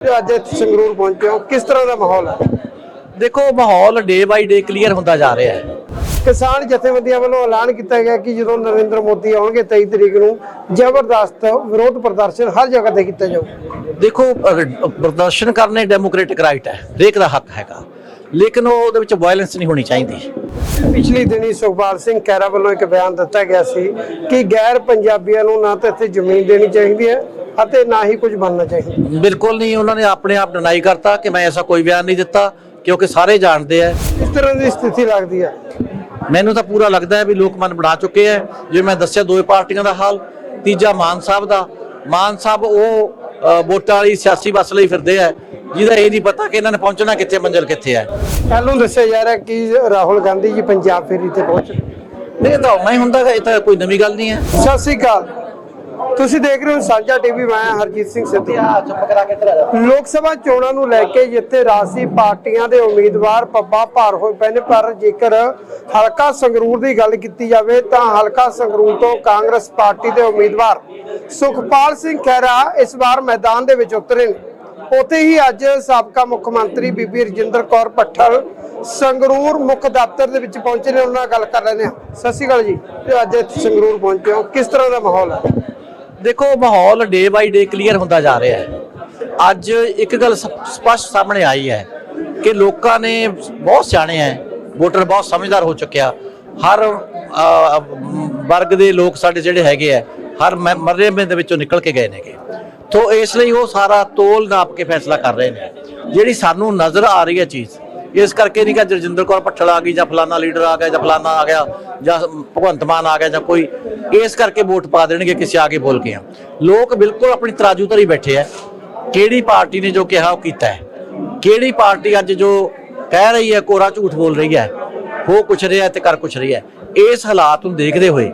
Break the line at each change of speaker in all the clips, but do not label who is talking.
ਅੱਜ ਇੱਥੇ ਸੰਗਰੂਰ ਪਹੁੰਚੇ ਹੋ ਕਿਸ ਤਰ੍ਹਾਂ ਦਾ ਮਾਹੌਲ ਹੈ?
ਦੇਖੋ ਮਾਹੌਲ ਡੇ ਬਾਈ ਡੇ ਕਲੀਅਰ ਹੁੰਦਾ ਜਾ ਰਿਹਾ ਹੈ।
ਕਿਸਾਨ ਜਥੇਬੰਦੀਆਂ ਵੱਲੋਂ ਐਲਾਨ ਕੀਤਾ ਗਿਆ ਕਿ ਜਦੋਂ ਨਰਿੰਦਰ ਮੋਦੀ ਆਉਣਗੇ 23 ਤਰੀਕ ਨੂੰ ਜ਼ਬਰਦਸਤ ਵਿਰੋਧ ਪ੍ਰਦਰਸ਼ਨ ਹਰ ਜਗ੍ਹਾ ਤੇ ਕੀਤਾ ਜਾਊ
ਦੇਖੋ ਪ੍ਰਦਰਸ਼ਨ ਕਰਨੇ ਡੈਮੋਕ੍ਰੈਟਿਕ ਰਾਈਟ ਹੈ ਹਰੇਕ ਦਾ ਹੱਕ ਹੈਗਾ। ਲੇਕਿਨ ਉਹ ਉਹਦੇ ਵਿੱਚ ਵਾਇਲੈਂਸ ਨਹੀਂ ਹੋਣੀ ਚਾਹੀਦੀ।
ਪਿਛਲੀ ਦਿਨੀ ਸੁਖਪਾਲ ਸਿੰਘ ਖਹਿਰਾ ਵੱਲੋਂ ਇੱਕ ਬਿਆਨ ਦਿੱਤਾ ਗਿਆ ਸੀ ਕਿ ਗੈਰ ਪੰਜਾਬੀਆਂ ਨੂੰ ਨਾ ਤਾਂ ਇੱਥੇ ਜ਼ਮੀਨ ਦੇਣੀ ਚਾਹੀਦੀ ਹੈ ਅਤੇ ਨਾ ਹੀ ਕੁਝ ਬਣਨਾ ਚਾਹੀਦਾ।
ਬਿਲਕੁਲ ਨਹੀਂ ਉਹਨਾਂ ਨੇ ਆਪਣੇ ਆਪ ਡਿਨਾਈ ਕਰਤਾ ਕਿ ਮੈਂ ਐਸਾ ਕੋਈ ਬਿਆਨ ਨਹੀਂ ਦਿੱਤਾ ਕਿਉਂਕਿ ਸਾਰੇ ਜਾਣਦੇ ਆ
ਇਸ ਤਰ੍ਹਾਂ ਦੀ ਸਥਿਤੀ ਲੱਗਦੀ ਹੈ
ਮੈਨੂੰ ਤਾਂ ਪੂਰਾ ਲੱਗਦਾ ਹੈ ਵੀ ਲੋਕ ਮਨ ਬਣਾ ਚੁੱਕੇ ਹੈ ਜਿਵੇਂ ਮੈਂ ਦੱਸਿਆ ਦੋਏ ਪਾਰਟੀਆਂ ਦਾ ਹਾਲ ਤੀਜਾ ਮਾਨ ਸਾਹਿਬ ਦਾ। ਮਾਨ ਸਾਹਿਬ ਉਹ ਵੋਟਾਂ ਵਾਲੀ ਸਿਆਸੀ ਬੱਸ ਲਈ ਫਿਰਦੇ ਆ ਜਿਹਦਾ ਇਹ ਨਹੀਂ ਪਤਾ ਕਿ ਇਹਨਾਂ ਨੇ ਪਹੁੰਚਣਾ ਕਿੱਥੇ ਮੰਜ਼ਿਲ ਕਿੱਥੇ ਹੈ
ਪਹਿਲੋਂ ਦੱਸਿਆ ਜਾ ਰਿਹਾ ਕਿ ਰਾਹੁਲ ਗਾਂਧੀ ਜੀ ਪੰਜਾਬ ਫੇਰੀ ਤੇ ਪਹੁੰਚ।
ਨਹੀਂ ਇਹ ਤਾਂ ਮੈਂ ਹੁੰਦਾ ਗਾ, ਇਹ ਤਾਂ ਕੋਈ ਨਵੀਂ ਗੱਲ ਨਹੀਂ ਹੈ
ਸਤਿ ਸ੍ਰੀ ਅਕਾਲ। ਤੁਸੀਂ ਦੇਖ ਰਹੇ ਹੋ ਸਾਂਝਾ ਟੀਵੀ ਮੈਂ ਹਰਜੀਤ ਸਿੰਘ ਸਿੱਧੂ।
ਚੁੱਪ ਕਰਾ ਕੇ ਇੱਧਰ
ਲੋਕ ਸਭਾ ਚੋਣਾਂ ਨੂੰ ਲੈ ਕੇ ਜਿੱਥੇ ਰਾਸੀ ਪਾਰਟੀਆਂ ਦੇ ਉਮੀਦਵਾਰ ਪੱਬਾ ਭਾਰ ਹੋਏ ਪਏ ਨੇ ਪਰ ਜੇਕਰ ਹਲਕਾ ਸੰਗਰੂਰ ਦੀ ਗੱਲ ਕੀਤੀ ਜਾਵੇ ਤਾਂ ਹਲਕਾ ਸੰਗਰੂਰ ਤੋਂ ਕਾਂਗਰਸ ਪਾਰਟੀ ਦੇ ਉਮੀਦਵਾਰ ਸੁਖਪਾਲ ਸਿੰਘ ਖਹਿਰਾ ਇਸ ਵਾਰ ਮੈਦਾਨ ਦੇ ਵਿੱਚ ਉਤਰੇ ਨੇ। ਉੱਥੇ ਹੀ ਅੱਜ ਸਾਬਕਾ ਮੁੱਖ ਮੰਤਰੀ ਬੀਬੀ ਰਜਿੰਦਰ ਕੌਰ ਪੱਠਲ ਸੰਗਰੂਰ ਮੁੱਖ ਦਫ਼ਤਰ ਦੇ ਵਿੱਚ ਪਹੁੰਚੇ ਨੇ ਉਹਨਾਂ ਨਾਲ ਗੱਲ ਕਰ ਲੈਂਦੇ ਹਾਂ। ਸਤਿ ਸ਼੍ਰੀ ਅਕਾਲ ਜੀ। ਤੇ ਅੱਜ ਇੱਥੇ ਸੰਗਰੂਰ ਪਹੁੰਚੇ ਹੋ। ਕਿਸ ਤਰ੍ਹਾਂ ਦਾ ਮਾਹੌਲ ਹੈ?
ਦੇਖੋ, ਮਾਹੌਲ ਡੇ ਬਾਈ ਡੇ ਕਲੀਅਰ ਹੁੰਦਾ ਜਾ ਰਿਹਾ ਹੈ। ਅੱਜ ਇੱਕ ਗੱਲ ਸਪ- ਸਪਸ਼ਟ ਸਾਹਮਣੇ ਆਈ ਹੈ ਕਿ ਲੋਕਾਂ ਨੇ ਬਹੁਤ ਸਿਆਣੇ ਹੈ ਵੋਟਰ ਬਹੁਤ ਸਮਝਦਾਰ ਹੋ ਚੁੱਕਿਆ ਹਰ ਵਰਗ ਦੇ ਲੋਕ ਸਾਡੇ ਜਿਹੜੇ ਹੈਗੇ ਆ ਹਰ ਮ- ਦੇ ਵਿੱਚੋਂ ਨਿਕਲ ਕੇ ਗਏ ਨੇਗੇ ਤੋਂ ਇਸ ਲਈ ਉਹ ਸਾਰਾ ਤੋਲ ਨਾਪ ਕੇ ਫੈਸਲਾ ਕਰ ਰਹੇ ਨੇ। ਜਿਹੜੀ ਸਾਨੂੰ ਨਜ਼ਰ ਆ ਰਹੀ ਹੈ ਚੀਜ਼ ਇਸ ਕਰਕੇ ਨਹੀਂ ਕਿ ਜਰਜਿੰਦਰ ਕੌਰ ਭੱਠਲ ਆ ਗਈ ਜਾਂ ਫਲਾਨਾ ਲੀਡਰ ਆ ਗਿਆ ਜਾਂ ਫਲਾਨਾ ਆ ਗਿਆ ਜਾਂ ਭਗਵੰਤ ਮਾਨ ਆ ਗਿਆ ਜਾਂ ਕੋਈ, ਇਸ ਕਰਕੇ ਵੋਟ ਪਾ ਦੇਣਗੇ ਕਿਸੇ ਆ ਕੇ ਬੋਲ ਕੇ ਆ। ਲੋਕ ਬਿਲਕੁਲ ਆਪਣੀ ਤਰਾਜੂ ਧਰੀ ਬੈਠੇ ਆ। ਕਿਹੜੀ ਪਾਰਟੀ ਨੇ ਜੋ ਕਿਹਾ ਉਹ ਕੀਤਾ ਹੈ। ਕਿਹੜੀ ਪਾਰਟੀ ਅੱਜ ਜੋ ਕਹਿ ਰਹੀ ਹੈ, ਕੋਰਾ ਝੂਠ ਬੋਲ ਰਹੀ ਹੈ, ਹੋ ਕੁਛ ਰਿਹਾ ਤੇ ਕਰ ਕੁਛ ਰਿਹਾ ਇਸ ਹਾਲਾਤ ਨੂੰ ਦੇਖਦੇ ਹੋਏ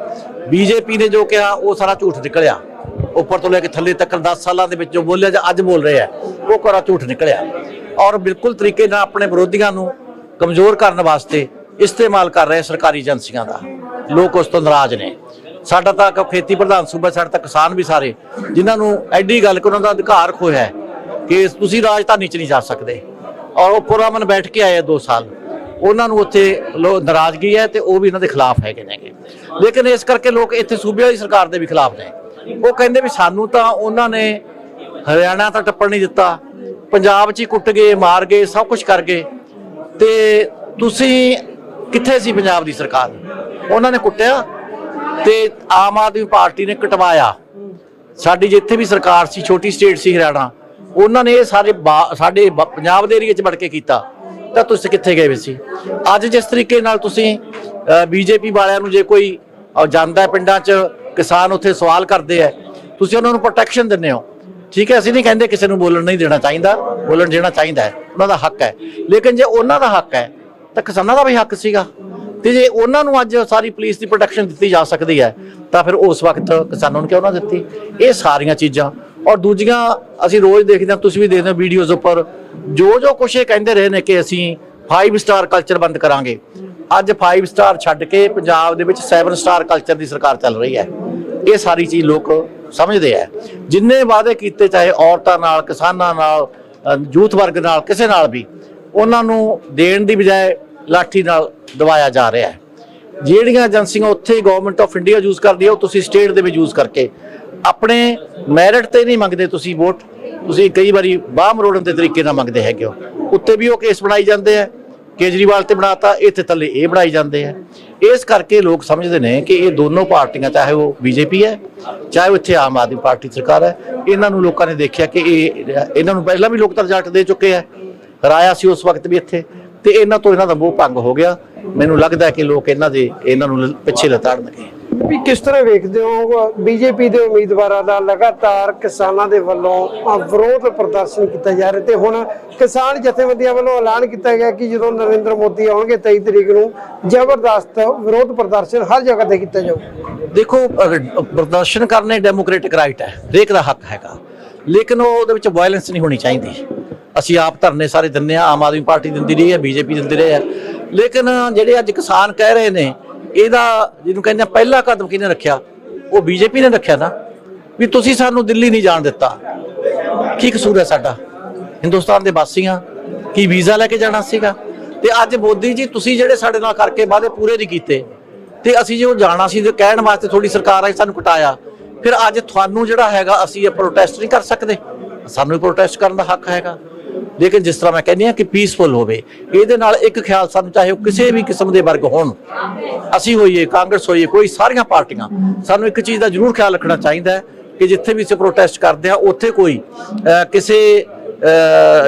ਬੀਜੇਪੀ ਨੇ ਜੋ ਕਿਹਾ, ਉਹ ਸਾਰਾ ਝੂਠ ਨਿਕਲਿਆ। ਉੱਪਰ ਤੋਂ ਲੈ ਕੇ ਥੱਲੇ ਤੱਕ 10 ਸਾਲਾਂ ਦੇ ਵਿੱਚ ਜੋ ਬੋਲਿਆ ਜਾਂ ਅੱਜ ਬੋਲ ਰਿਹਾ ਉਹ ਕੋਰਾ ਝੂਠ ਨਿਕਲਿਆ। ਔਰ ਬਿਲਕੁਲ ਤਰੀਕੇ ਨਾਲ ਆਪਣੇ ਵਿਰੋਧੀਆਂ ਨੂੰ ਕਮਜ਼ੋਰ ਕਰਨ ਵਾਸਤੇ ਇਸਤੇਮਾਲ ਕਰ ਰਹੇ ਸਰਕਾਰੀ ਏਜੰਸੀਆਂ ਦਾ। ਲੋਕ ਉਸ ਤੋਂ ਨਾਰਾਜ਼ ਨੇ। ਸਾਡਾ ਤਾਂ ਖੇਤੀ ਪ੍ਰਧਾਨ ਸੂਬਾ ਸਾਡੇ ਤਾਂ ਕਿਸਾਨ ਵੀ ਸਾਰੇ, ਜਿਨ੍ਹਾਂ ਨੂੰ ਐਡੀ ਗੱਲ ਕਿ ਉਹਨਾਂ ਦਾ ਅਧਿਕਾਰ ਖੋਇਆ ਹੈ ਕਿ ਤੁਸੀਂ ਰਾਜਧਾਨੀ ਚ ਨਹੀਂ ਜਾ ਸਕਦੇ। ਔਰ ਉਹ ਪੁਰਾਮਨ ਬੈਠ ਕੇ ਆਏ 2 ਸਾਲ। ਉਹਨਾਂ ਨੂੰ ਉੱਥੇ ਲੋ ਨਾਰਾਜ਼ਗੀ ਹੈ ਤੇ ਉਹ ਵੀ ਇਹਨਾਂ ਦੇ ਖਿਲਾਫ ਹੈਗੇ ਨੇਗੇ। ਲੇਕਿਨ ਇਸ ਕਰਕੇ ਲੋਕ ਇੱਥੇ ਸੂਬੇ ਵਾਲੀ ਸਰਕਾਰ ਦੇ ਵੀ ਖਿਲਾਫ ਨੇ। ਉਹ ਕਹਿੰਦੇ ਵੀ ਸਾਨੂੰ ਤਾਂ ਉਹਨਾਂ ਨੇ ਹਰਿਆਣਾ ਤਾਂ ਟੱਪਣ ਨਹੀਂ ਦਿੱਤਾ। ਪੰਜਾਬ 'ਚ ਹੀ ਕੁੱਟ ਗਏ, ਮਾਰ ਗਏ, ਸਭ ਕੁਝ ਕਰ ਗਏ। ਤੇ ਤੁਸੀਂ ਕਿੱਥੇ ਸੀ ਪੰਜਾਬ ਦੀ ਸਰਕਾਰ? ਉਹਨਾਂ ਨੇ ਕੁੱਟਿਆ ਤੇ ਆਮ ਆਦਮੀ ਪਾਰਟੀ ਨੇ ਕਟਵਾਇਆ। ਸਾਡੀ ਜਿੱਥੇ ਵੀ ਸਰਕਾਰ ਸੀ, ਛੋਟੀ ਸਟੇਟ ਸੀ ਹਰਿਆਣਾ, ਉਹਨਾਂ ਨੇ ਇਹ ਸਾਰੇ ਸਾਡੇ ਪੰਜਾਬ ਦੇ ਏਰੀਏ 'ਚ ਵੜ ਕੇ ਕੀਤਾ। ਤਾਂ ਤੁਸੀਂ ਕਿੱਥੇ ਗਏ ਵੇ ਸੀ? ਅੱਜ ਜਿਸ ਤਰੀਕੇ ਨਾਲ ਤੁਸੀਂ ਬੀਜੇਪੀ ਵਾਲਿਆਂ ਨੂੰ ਜੇ ਕੋਈ ਜਾਂਦਾ ਪਿੰਡਾਂ 'ਚ ਕਿਸਾਨ ਉੱਥੇ ਸਵਾਲ ਕਰਦੇ ਆ। ਤੁਸੀਂ ਉਹਨਾਂ ਨੂੰ ਪ੍ਰੋਟੈਕਸ਼ਨ ਦਿੰਦੇ ਹੋ। ਠੀਕ ਹੈ, ਅਸੀਂ ਨਹੀਂ ਕਹਿੰਦੇ ਕਿਸੇ ਨੂੰ ਬੋਲਣ ਨਹੀਂ ਦੇਣਾ ਚਾਹੀਦਾ। ਬੋਲਣ ਦੇਣਾ ਚਾਹੀਦਾ ਹੈ। ਉਹਨਾਂ ਦਾ ਹੱਕ ਹੈ। ਲੇਕਿਨ ਜੇ ਉਹਨਾਂ ਦਾ ਹੱਕ ਹੈ, ਤਾਂ ਕਿਸਾਨਾਂ ਦਾ ਵੀ ਹੱਕ ਸੀਗਾ। ਤੇ ਜੇ ਉਹਨਾਂ ਨੂੰ ਅੱਜ ਸਾਰੀ ਪੁਲਿਸ ਦੀ ਪ੍ਰੋਟੈਕਸ਼ਨ ਦਿੱਤੀ ਜਾ ਸਕਦੀ ਹੈ, ਤਾਂ ਫਿਰ ਉਸ ਵਕਤ ਕਿਸਾਨਾਂ ਨੂੰ ਕਿਉਂ ਨਾ ਦਿੱਤੀ? ਇਹ ਸਾਰੀਆਂ ਚੀਜ਼ਾਂ। ਔਰ ਦੂਜੀਆਂ, ਅਸੀਂ ਰੋਜ਼ ਦੇਖਦੇ ਹਾਂ, ਤੁਸੀਂ ਵੀ ਦੇਖਦੇ ਹੋ ਵੀਡੀਓਜ਼ ਉੱਪਰ। ਜੋ ਜੋ ਕੁਛ ਇਹ ਕਹਿੰਦੇ ਰਹੇ ਨੇ ਕਿ ਅਸੀਂ 5 ਸਟਾਰ ਕਲਚਰ ਬੰਦ ਕਰਾਂਗੇ। ਅੱਜ 5 ਸਟਾਰ ਛੱਡ ਕੇ ਪੰਜਾਬ ਦੇ ਵਿੱਚ 7 ਸਟਾਰ ਕਲਚਰ ਦੀ ਸਰਕਾਰ ਚੱਲ ਰਹੀ ਹੈ। ਇਹ ਸਾਰੀ ਚੀਜ਼ ਲੋਕ ਸਮਝਦੇ ਆ। ਜਿੰਨੇ ਵਾਅਦੇ ਕੀਤੇ, ਚਾਹੇ ਔਰਤਾਂ ਨਾਲ, ਕਿਸਾਨਾਂ ਨਾਲ ਯੂਥ ਵਰਗ ਨਾਲ, ਕਿਸੇ ਨਾਲ ਵੀ, ਉਹਨਾਂ ਨੂੰ ਦੇਣ ਦੀ ਬਜਾਏ ਲਾਠੀ ਨਾਲ ਦਵਾਇਆ ਜਾ ਰਿਹਾ ਹੈ। ਜਿਹੜੀਆਂ ਏਜੰਸੀਆਂ ਉੱਥੇ ਗਵਰਨਮੈਂਟ ਆਫ ਇੰਡੀਆ ਯੂਜ਼ ਕਰਦੀ ਹੈ ਉਹ ਤੁਸੀਂ ਸਟੇਟ ਦੇ ਵਿੱਚ ਯੂਜ਼ ਕਰਕੇ, ਆਪਣੇ ਮੈਰਿਟ ਤੇ ਨਹੀਂ ਮੰਗਦੇ ਤੁਸੀਂ ਵੋਟ, ਤੁਸੀਂ ਕਈ ਵਾਰੀ ਬਾਹ ਮਰੋੜਨ ਦੇ ਤਰੀਕੇ ਨਾਲ ਮੰਗਦੇ ਹੈਗੇ ਹੋ। ਉੱਤੇ ਵੀ ਉਹ ਕੇਸ ਬਣਾਈ ਜਾਂਦੇ ਆ। ਕੇਜਰੀਵਾਲ ਤੇ ਬਣਾਤਾ, ਇੱਥੇ ਥੱਲੇ ਇਹ ਬਣਾਈ ਜਾਂਦੇ ਆ। ਇਸ ਕਰਕੇ ਲੋਕ ਸਮਝਦੇ ਨੇ ਕਿ ਇਹ ਦੋਨੋਂ ਪਾਰਟੀਆਂ, ਚਾਹੇ ਉਹ ਬੀਜੇਪੀ ਹੈ, ਚਾਹੇ ਉਹ ਇੱਥੇ ਆਮ ਆਦਮੀ ਪਾਰਟੀ ਸਰਕਾਰ ਹੈ, ਇਹਨਾਂ ਨੂੰ ਲੋਕਾਂ ਨੇ ਦੇਖਿਆ ਕਿ ਇਹ, ਇਹਨਾਂ ਨੂੰ ਪਹਿਲਾਂ ਵੀ ਲੋਕ ਤਾਂ ਰਿਜ਼ਲਟ ਦੇ ਚੁੱਕੇ ਆ। ਹਰਾਇਆ ਸੀ ਉਸ ਵਕਤ ਵੀ ਇੱਥੇ, ਤੇ ਇਹਨਾਂ ਤੋਂ ਇਹਨਾਂ ਦਾ ਮੋਹ ਭੰਗ ਹੋ ਗਿਆ। ਮੈਨੂੰ ਲੱਗਦਾ ਕਿ ਲੋਕ ਇਹਨਾਂ ਦੇ, ਇਹਨਾਂ ਨੂੰ ਪਿੱਛੇ ਲਤਾੜਨਗੇ।
ਵੀ ਕਿਸ ਤਰ੍ਹਾਂ ਵੇਖਦੇ ਹੋ? ਬੀਜੇਪੀ ਦੇ ਉਮੀਦਵਾਰਾਂ ਦਾ ਲਗਾਤਾਰ ਕਿਸਾਨਾਂ ਦੇ ਵੱਲੋਂ ਵਿਰੋਧ ਪ੍ਰਦਰਸ਼ਨ ਕੀਤਾ ਜਾ ਰਿਹਾ ਤੇ ਹੁਣ ਕਿਸਾਨ ਜਥੇਬੰਦੀਆਂ ਵੱਲੋਂ ਐਲਾਨ ਕੀਤਾ ਗਿਆ ਕਿ ਜਦੋਂ ਨਰਿੰਦਰ ਮੋਦੀ ਆਉਣਗੇ 23 ਤਰੀਕ ਨੂੰ, ਜ਼ਬਰਦਸਤ ਵਿਰੋਧ ਪ੍ਰਦਰਸ਼ਨ ਹਰ ਜਗ੍ਹਾ ਤੇ ਕੀਤਾ ਜਾਊ।
ਦੇਖੋ ਪ੍ਰਦਰਸ਼ਨ ਕਰਨੇ ਡੈਮੋਕ੍ਰੈਟਿਕ ਰਾਈਟ ਹੈ, ਹਰੇਕ ਦਾ ਹੱਕ ਹੈਗਾ। ਲੇਕਿਨ ਉਹਦੇ ਵਿੱਚ ਵਾਇਲੈਂਸ ਨਹੀਂ ਹੋਣੀ ਚਾਹੀਦੀ। ਅਸੀਂ ਆਪ ਧਰਨੇ ਸਾਰੇ ਦਿੰਦੇ ਆ ਆਮ ਆਦਮੀ ਪਾਰਟੀ ਦਿੰਦੀ ਰਹੀ ਹੈ, ਬੀਜੇਪੀ ਦਿੰਦੀ ਰਹੀ ਹੈ। ਲੇਕਿਨ ਜਿਹੜੇ ਅੱਜ ਕਿਸਾਨ ਕਹਿ ਰਹੇ ਨੇ ਇਹਦਾ ਜਿਹਨੂੰ ਕਹਿੰਦੇ ਆ ਪਹਿਲਾ ਕਦਮ ਕਿਹਨੇ ਰੱਖਿਆ? ਉਹ ਬੀਜੇਪੀ ਨੇ ਰੱਖਿਆ ਨਾ। ਵੀ ਤੁਸੀਂ ਸਾਨੂੰ ਦਿੱਲੀ ਨਹੀਂ ਜਾਣ ਦਿੱਤਾ। ਕੀ ਕਸੂਰ ਹੈ ਸਾਡਾ? ਹਿੰਦੁਸਤਾਨ ਦੇ ਵਾਸੀਆਂ, ਕੀ ਵੀਜ਼ਾ ਲੈ ਕੇ ਜਾਣਾ ਸੀਗਾ? ਤੇ ਅੱਜ ਮੋਦੀ ਜੀ, ਤੁਸੀਂ ਜਿਹੜੇ ਸਾਡੇ ਨਾਲ ਕਰਕੇ ਵਾਅਦੇ ਪੂਰੇ ਨਹੀਂ ਕੀਤੇ, ਤੇ ਅਸੀਂ ਜੋ ਜਾਣਾ ਸੀ ਤੇ ਕਹਿਣ ਵਾਸਤੇ ਤੁਹਾਡੀ ਸਰਕਾਰ ਆਈ, ਸਾਨੂੰ ਕਟਾਇਆ। ਫਿਰ ਅੱਜ ਤੁਹਾਨੂੰ ਜਿਹੜਾ ਹੈਗਾ, ਅਸੀਂ ਇਹ ਪ੍ਰੋਟੈਸਟ ਨਹੀਂ ਕਰ ਸਕਦੇ। ਸਾਨੂੰ ਪ੍ਰੋਟੈਸਟ ਕਰਨ ਦਾ ਹੱਕ ਹੈਗਾ। ਲੇਕਿਨ ਜਿਸ ਤਰ੍ਹਾਂ ਮੈਂ ਕਹਿੰਦੀ ਹਾਂ ਕਿ ਪੀਸਫੁਲ ਹੋਵੇ, ਇਹਦੇ ਨਾਲ ਇੱਕ ਖਿਆਲ ਸਾਨੂੰ ਚਾਹੇ ਉਹ ਕਿਸੇ ਵੀ ਕਿਸਮ ਦੇ ਵਰਗ ਹੋਣ। ਅਸੀਂ ਹੋਈਏ, ਕਾਂਗਰਸ ਹੋਈਏ, ਕੋਈ ਸਾਰੀਆਂ ਪਾਰਟੀਆਂ, ਸਾਨੂੰ ਇੱਕ ਚੀਜ਼ ਦਾ ਜ਼ਰੂਰ ਖਿਆਲ ਰੱਖਣਾ ਚਾਹੀਦਾ ਕਿ ਜਿੱਥੇ ਵੀ ਅਸੀਂ ਪ੍ਰੋਟੈਸਟ ਕਰਦੇ ਆ ਉੱਥੇ ਕੋਈ ਕਿਸੇ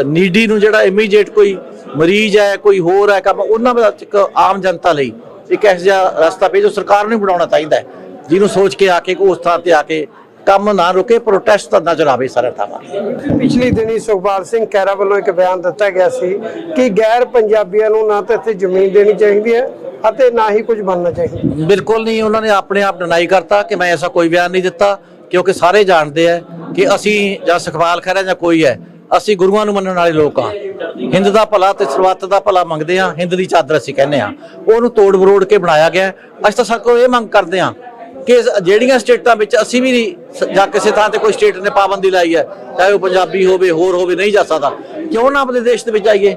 ਨੀਡੀ ਨੂੰ ਜਿਹੜਾ ਇਮੀਡੀਏਟ ਕੋਈ ਮਰੀਜ਼ ਹੈ, ਕੋਈ ਹੋਰ ਹੈ ਕੰਮ, ਉਹਨਾਂ ਦਾ ਇੱਕ ਆਮ ਜਨਤਾ ਲਈ ਇੱਕ ਇਹੋ ਜਿਹਾ ਰਸਤਾ ਪੇ ਜੋ ਸਰਕਾਰ ਨੂੰ ਬਣਾਉਣਾ ਚਾਹੀਦਾ ਜਿਹਨੂੰ ਸੋਚ ਕੇ ਆ ਕੇ, ਉਸ ਥਾਂ ਤੇ ਆ ਕੇ ਕੰਮ ਨਾ ਰੁਕੇ ਪ੍ਰੋਟੈਸਟ ਤਾਂ ਨਜ਼ਰ ਆਵੇ ਸਾਰੇ ਥਾਵਾਂ
ਪਿਛਲੀ ਦਿਨੀ ਸੁਖਪਾਲ ਸਿੰਘ ਖਹਿਰਾ ਵੱਲੋਂ ਇੱਕ ਬਿਆਨ ਦਿੱਤਾ ਗਿਆ ਸੀ ਕਿ ਗੈਰ ਪੰਜਾਬੀਆਂ ਨੂੰ ਨਾ ਤਾਂ ਇੱਥੇ ਜ਼ਮੀਨ ਦੇਣੀ ਚਾਹੀਦੀ ਹੈ ਅਤੇ ਨਾ ਹੀ ਕੁਝ ਬਣਨਾ ਚਾਹੀਦਾ।
ਬਿਲਕੁਲ ਨਹੀਂ ਉਹਨਾਂ ਨੇ ਆਪਣੇ ਆਪ ਡਿਨਾਈ ਕਰਤਾ ਕਿ ਮੈਂ ਐਸਾ ਕੋਈ ਬਿਆਨ ਨਹੀਂ ਦਿੱਤਾ ਕਿਉਂਕਿ ਸਾਰੇ ਜਾਣਦੇ ਆ ਕਿ ਅਸੀਂ ਜਾਂ ਸੁਖਪਾਲ ਖਹਿਰਾ ਜਾਂ ਕੋਈ ਹੈ ਅਸੀਂ ਗੁਰੂਆਂ ਨੂੰ ਮੰਨਣ ਵਾਲੇ ਲੋਕ ਆ ਹਿੰਦ ਦਾ ਭਲਾ ਤੇ ਸਰਬੱਤ ਦਾ ਭਲਾ ਮੰਗਦੇ ਆ ਹਿੰਦ ਦੀ ਚਾਦਰ ਅਸੀਂ ਕਹਿੰਦੇ ਆ ਉਹਨੂੰ ਤੋੜ ਬਰੋੜ ਕੇ ਬਣਾਇਆ ਗਿਆ ਅਸੀਂ ਤਾਂ ਸਭ ਕੋਲ ਇਹ ਮੰਗ ਕਰਦੇ ਆ ਕਿ ਜਿਹੜੀਆਂ ਸਟੇਟਾਂ ਵਿੱਚ ਅਸੀਂ ਵੀ ਨਹੀਂ ਜਾਂ ਕਿਸੇ ਥਾਂ ਤੇ ਕੋਈ ਸਟੇਟ ਨੇ ਪਾਬੰਦੀ ਲਾਈ ਹੈ, ਚਾਹੇ ਉਹ ਪੰਜਾਬੀ ਹੋਵੇ, ਹੋਰ ਹੋਵੇ, ਨਹੀਂ ਜਾ ਸਕਦਾ। ਕਿਉਂ ਨਾ ਆਪਣੇ ਦੇਸ਼ ਦੇ ਵਿੱਚ ਆਈਏ?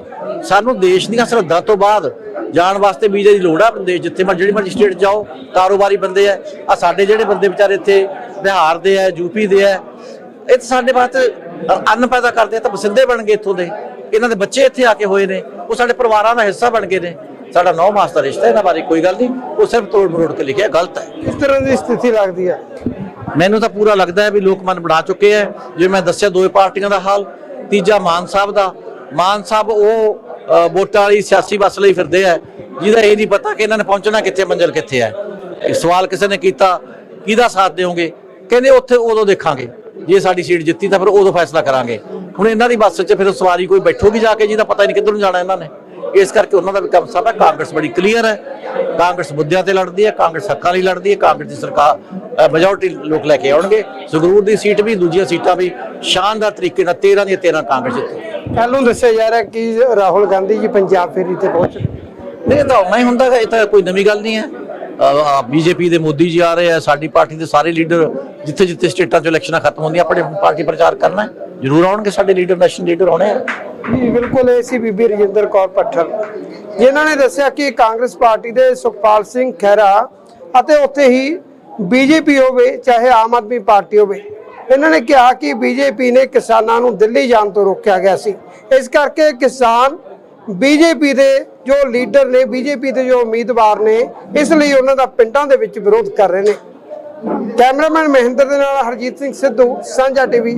ਸਾਨੂੰ ਦੇਸ਼ ਦੀਆਂ ਸਰਹੱਦਾਂ ਤੋਂ ਬਾਅਦ ਜਾਣ ਵਾਸਤੇ ਵੀਜ਼ੇ ਦੀ ਲੋੜ ਆ ਆਪਣੇ ਜਿੱਥੇ ਮਰਜ਼ੀ, ਜਿਹੜੀ ਮਰਜ਼ੀ ਸਟੇਟ ਜਾਓ, ਕਾਰੋਬਾਰੀ ਬੰਦੇ ਆ। ਆ ਸਾਡੇ ਜਿਹੜੇ ਬੰਦੇ ਵਿਚਾਰੇ ਇੱਥੇ ਬਿਹਾਰ ਦੇ ਆ ਯੂਪੀ ਦੇ ਆ, ਇਹ ਤਾਂ ਸਾਡੇ ਵਾਸਤੇ ਅੰਨ ਪੈਦਾ ਕਰਦੇ ਆ, ਤਾਂ ਬਸਿੰਦੇ ਬਣ ਗਏ ਇੱਥੋਂ ਦੇ। ਇਹਨਾਂ ਦੇ ਬੱਚੇ ਇੱਥੇ ਆ ਕੇ ਹੋਏ ਨੇ, ਉਹ ਸਾਡੇ ਪਰਿਵਾਰਾਂ ਦਾ ਹਿੱਸਾ ਬਣ ਗਏ ਨੇ। ਸਾਡਾ ਨੌ ਮਾਸ ਦਾ ਰਿਸ਼ਤਾ ਇਹਨਾਂ ਬਾਰੇ ਕੋਈ ਗੱਲ ਨਹੀਂ ਉਹ ਸਿਰਫ ਤੋੜ ਮਰੋੜ ਕੇ ਲਿਖਿਆ ਗਲਤ ਹੈ।
ਕਿਸ ਤਰ੍ਹਾਂ ਦੀ ਸਥਿਤੀ ਲੱਗਦੀ ਹੈ?
ਮੈਨੂੰ ਤਾਂ ਪੂਰਾ ਲੱਗਦਾ ਹੈ ਵੀ ਲੋਕ ਮਨ ਬਣਾ ਚੁੱਕੇ ਹੈ। ਜਿਵੇਂ ਮੈਂ ਦੱਸਿਆ ਦੋਏ ਪਾਰਟੀਆਂ ਦਾ ਹਾਲ ਤੀਜਾ ਮਾਨ ਸਾਹਿਬ ਦਾ। ਮਾਨ ਸਾਹਿਬ ਉਹ ਵੋਟਾਂ ਵਾਲੀ ਸਿਆਸੀ ਬੱਸ ਲਈ ਫਿਰਦੇ ਆ ਜਿਹਦਾ ਇਹ ਨਹੀਂ ਪਤਾ ਕਿ ਇਹਨਾਂ ਨੇ ਪਹੁੰਚਣਾ ਕਿੱਥੇ ਮੰਜ਼ਿਲ ਕਿੱਥੇ ਹੈ। ਇੱਕ ਸਵਾਲ ਕਿਸੇ ਨੇ ਕੀਤਾ ਕਿਹਦਾ ਸਾਥ ਦਿਓਗੇ? ਕਹਿੰਦੇ ਉੱਥੇ ਉਦੋਂ ਦੇਖਾਂਗੇ। ਜੇ ਸਾਡੀ ਸੀਟ ਜਿੱਤੀ ਤਾਂ ਫਿਰ ਉਦੋਂ ਫੈਸਲਾ ਕਰਾਂਗੇ। ਹੁਣ ਇਹਨਾਂ ਦੀ ਬੱਸ 'ਚ ਫਿਰ ਸਵਾਰੀ ਕੋਈ ਬੈਠੂਗੀ ਜਾ ਕੇ ਜਿਹਦਾ ਪਤਾ ਨਹੀਂ ਕਿੱਧਰ ਨੂੰ ਜਾਣਾ ਇਹਨਾਂ ਨੇ। ਇਸ ਕਰਕੇ ਉਹਨਾਂ ਦਾ ਵੀ ਕੰਮ ਹੈ ਕਾਂਗਰਸ ਬੜੀ ਕਲੀਅਰ ਹੈ। ਕਾਂਗਰਸ ਮੁੱਦਿਆਂ ਤੇ ਲੜਦੀ ਹੈ ਕਾਂਗਰਸ ਹੱਕਾਂ ਲਈ ਲੜਦੀ ਹੈ ਕਾਂਗਰਸ ਦੀ ਸਰਕਾਰ ਮੈਜੋਰਟੀ ਲੋਕ ਲੈ ਕੇ ਆਉਣਗੇ। ਸੰਗਰੂਰ ਦੀ ਸੀਟ ਵੀ ਦੂਜੀਆਂ ਸੀਟਾਂ ਵੀ ਸ਼ਾਨਦਾਰ ਤਰੀਕੇ ਨਾਲ 13 ਦੀਆਂ 13 ਕਾਂਗਰਸ ਜਿੱਤੂ।
ਕੱਲ ਨੂੰ ਦੱਸਿਆ ਜਾ ਰਿਹਾ ਕਿ ਰਾਹੁਲ ਗਾਂਧੀ ਜੀ ਪੰਜਾਬ ਫੇਰੀ ਤੇ ਪਹੁੰਚ
ਨਹੀਂ ਤਾਂ ਆਉਣਾ ਹੀ ਹੁੰਦਾ ਇਹ ਤਾਂ ਕੋਈ ਨਵੀਂ ਗੱਲ ਨਹੀਂ ਹੈ। ਬੀਜੇਪੀ ਦੇ ਮੋਦੀ ਜੀ ਆ ਰਹੇ ਆ ਸਾਡੀ ਪਾਰਟੀ ਦੇ ਸਾਰੇ ਲੀਡਰ ਜਿੱਥੇ ਜਿੱਥੇ ਸਟੇਟਾਂ 'ਚ ਇਲੈਕਸ਼ਨਾਂ ਖਤਮ ਹੁੰਦੀਆਂ ਆਪਣੇ ਪਾਰਟੀ ਪ੍ਰਚਾਰ ਕਰਨਾ ਹੈ। ਜ਼ਰੂਰ ਆਉਣਗੇ ਸਾਡੇ ਲੀਡਰ ਨੈਸ਼ਨਲ ਲੀਡਰ ਆਉਣੇ ਆ।
ਜੀ, ਬਿਲਕੁਲ, ਇਹ ਸੀ ਬੀਬੀ ਰਜਿੰਦਰ ਕੌਰ ਪੱਠਲ। ਜਿਨ੍ਹਾਂ ਨੇ ਦੱਸਿਆ ਕਿ ਕਾਂਗਰਸ ਪਾਰਟੀ ਦੇ ਸੁਖਪਾਲ ਸਿੰਘ ਖਹਿਰਾ ਅਤੇ ਉੱਥੇ ਹੀ ਬੀਜੇਪੀ ਹੋਵੇ, ਚਾਹੇ ਆਮ ਆਦਮੀ ਪਾਰਟੀ ਹੋਵੇ, ਇਹਨਾਂ ਨੇ ਕਿਹਾ ਕਿ ਬੀਜੇਪੀ ਨੇ ਕਿਸਾਨਾਂ ਨੂੰ ਦਿੱਲੀ ਜਾਣ ਤੋਂ ਰੋਕਿਆ ਗਿਆ ਸੀ। ਇਸ ਕਰਕੇ ਕਿਸਾਨ ਬੀਜੇਪੀ ਦੇ ਜੋ ਲੀਡਰ ਨੇ, ਬੀਜੇਪੀ ਦੇ ਜੋ ਉਮੀਦਵਾਰ ਨੇ, ਇਸ ਲਈ ਉਹਨਾਂ ਦਾ ਪਿੰਡਾਂ ਦੇ ਵਿੱਚ ਵਿਰੋਧ ਕਰ ਰਹੇ ਨੇ। ਕੈਮਰਾਮੈਨ ਮਹਿੰਦਰ ਦੇ ਨਾਲ ਹਰਜੀਤ ਸਿੰਘ ਸਿੱਧੂ, ਸਾਂਝਾ ਟੀਵੀ